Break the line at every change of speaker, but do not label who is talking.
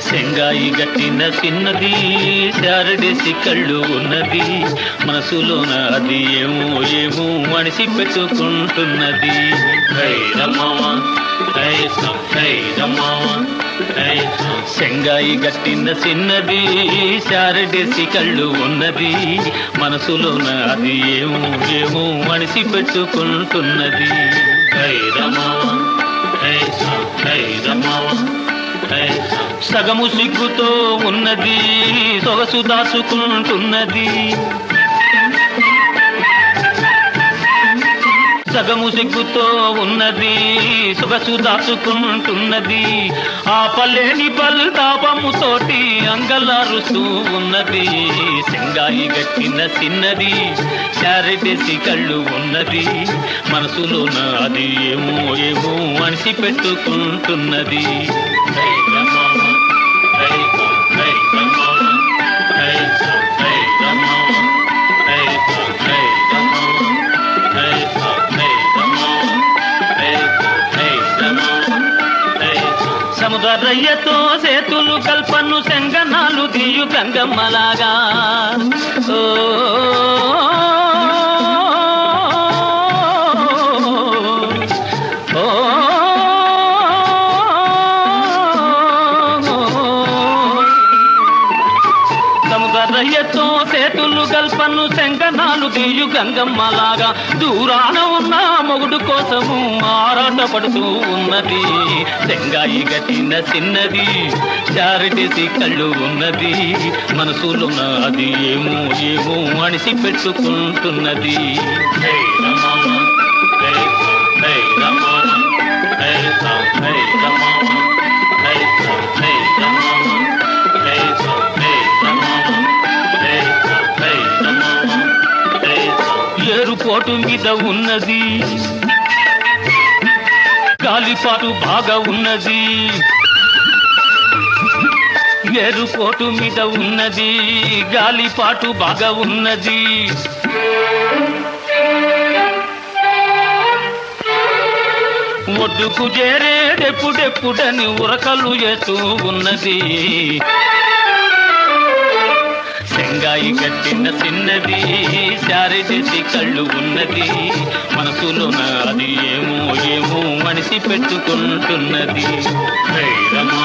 సెంగాయి గట్టిన చిన్నది శారడేసి కళ్ళు ఉన్నది మనసులోన అది ఏమో ఏమో మనిషి పెట్టుకుంటున్నది. హై రమ్మవా హై సం, హై శంగాయి గట్టిన చిన్నది శారడేసి కళ్ళు ఉన్నది. మనసులోన అది ఏమో ఏమో మనిషి పెట్టుకుంటున్నది. సగము సిగ్గుతో ఉన్నది సొగసు దాచుకుంటున్నది. సగము సిగ్గుతో ఉన్నది సొగసు దాచుకుంటున్నది. ఆ పల్లెని బల్తాపముతోటి అంగలారుస్తూ ఉన్నది. సింగాయి గట్టిన చిన్నది శారదసి కళ్ళు ఉన్నది. మనసులో నాది ఏమో ఏమో మనిషి పెట్టుకుంటున్నది సం. సేతులు కల్పను శంగనాలు తీయు గంగమ్మలాగా ఓ చేత్తో సేతులు గల్పను శంకనాలు తీయు గంగమ్మలాగా. దూరాన ఉన్న మొగుడు కోసము ఆరాట పడుతూ ఉన్నది శంగాయి గట్టిన చిన్నది చారిటేసి కళ్ళు ఉన్నది. మనసులో అది ఏమో ఏమో అణిసి పెట్టుకుంటున్నది కోటు మీద ఉన్నది. గాలిపాటు బాగా ఉన్నది. ఏరుపోటు మీద ఉన్నది. గాలిపాటు బాగా ఉన్నది. ఒడ్డుకు చేరేదెప్పుడెప్పుడని ఉరకలు చేస్తూ ఉన్నది. శంగాయి చిన్న చిన్నది శారదసి కళ్ళు ఉన్నది. మనసులో నాది ఏమో ఏమో మనిషి పెట్టుకుంటున్నది. ధైర్యమా